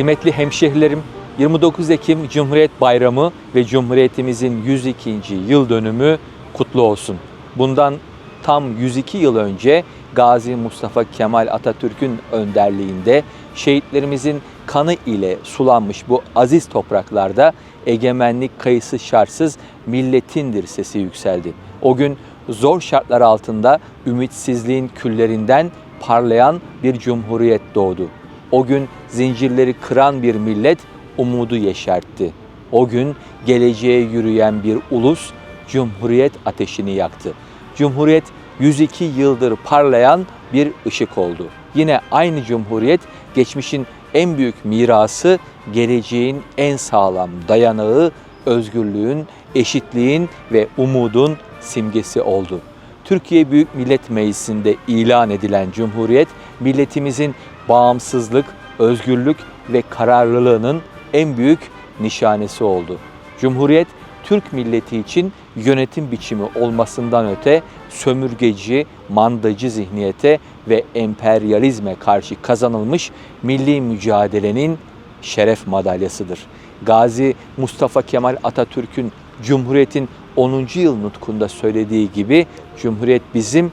Kıymetli hemşehrilerim, 29 Ekim Cumhuriyet Bayramı ve Cumhuriyetimizin 102. yıl dönümü kutlu olsun. Bundan tam 102 yıl önce Gazi Mustafa Kemal Atatürk'ün önderliğinde şehitlerimizin kanı ile sulanmış bu aziz topraklarda egemenlik kayısı şartsız milletindir sesi yükseldi. O gün zor şartlar altında ümitsizliğin küllerinden parlayan bir cumhuriyet doğdu. O gün zincirleri kıran bir millet umudu yeşertti. O gün geleceğe yürüyen bir ulus cumhuriyet ateşini yaktı. Cumhuriyet 102 yıldır parlayan bir ışık oldu. Yine aynı cumhuriyet geçmişin en büyük mirası, geleceğin en sağlam dayanağı, özgürlüğün, eşitliğin ve umudun simgesi oldu. Türkiye Büyük Millet Meclisi'nde ilan edilen Cumhuriyet, milletimizin bağımsızlık, özgürlük ve kararlılığının en büyük nişanesi oldu. Cumhuriyet, Türk milleti için yönetim biçimi olmasından öte sömürgeci, mandacı zihniyete ve emperyalizme karşı kazanılmış milli mücadelenin şeref madalyasıdır. Gazi Mustafa Kemal Atatürk'ün Cumhuriyet'in 10. yıl nutkunda söylediği gibi Cumhuriyet bizim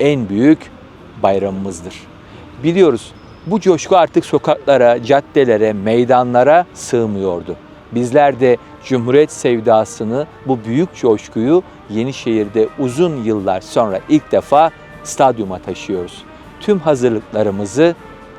en büyük bayramımızdır. Biliyoruz bu coşku artık sokaklara, caddelere, meydanlara sığmıyordu. Bizler de Cumhuriyet sevdasını, bu büyük coşkuyu Yenişehir'de uzun yıllar sonra ilk defa stadyuma taşıyoruz. Tüm hazırlıklarımızı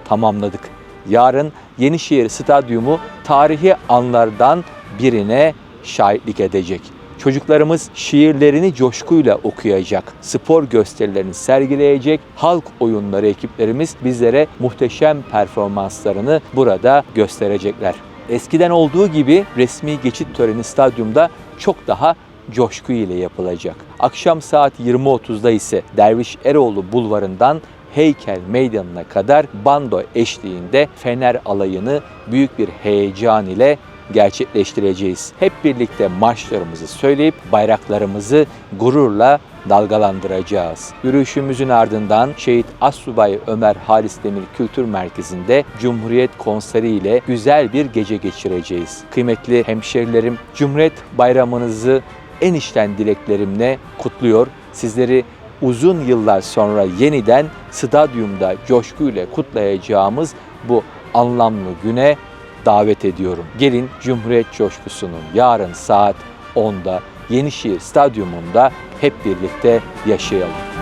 tamamladık. Yarın Yenişehir Stadyumu tarihi anlardan birine şahitlik edecek. Çocuklarımız şiirlerini coşkuyla okuyacak, spor gösterilerini sergileyecek, halk oyunları ekiplerimiz bizlere muhteşem performanslarını burada gösterecekler. Eskiden olduğu gibi resmi geçit töreni stadyumda çok daha coşku ile yapılacak. Akşam saat 20.30'da ise Derviş Eroğlu Bulvarı'ndan Heykel Meydanı'na kadar bando eşliğinde Fener alayını büyük bir heyecan ile gerçekleştireceğiz. Hep birlikte marşlarımızı söyleyip bayraklarımızı gururla dalgalandıracağız. Yürüyüşümüzün ardından Şehit Assubay Ömer Halis Demir Kültür Merkezi'nde Cumhuriyet konseri ile güzel bir gece geçireceğiz. Kıymetli hemşerilerim, Cumhuriyet bayramınızı en içten dileklerimle kutluyor. Sizleri uzun yıllar sonra yeniden stadyumda coşkuyla kutlayacağımız bu anlamlı güne davet ediyorum. Gelin Cumhuriyet coşkusunu yarın saat 10'da Yenişehir Stadyumunda hep birlikte yaşayalım.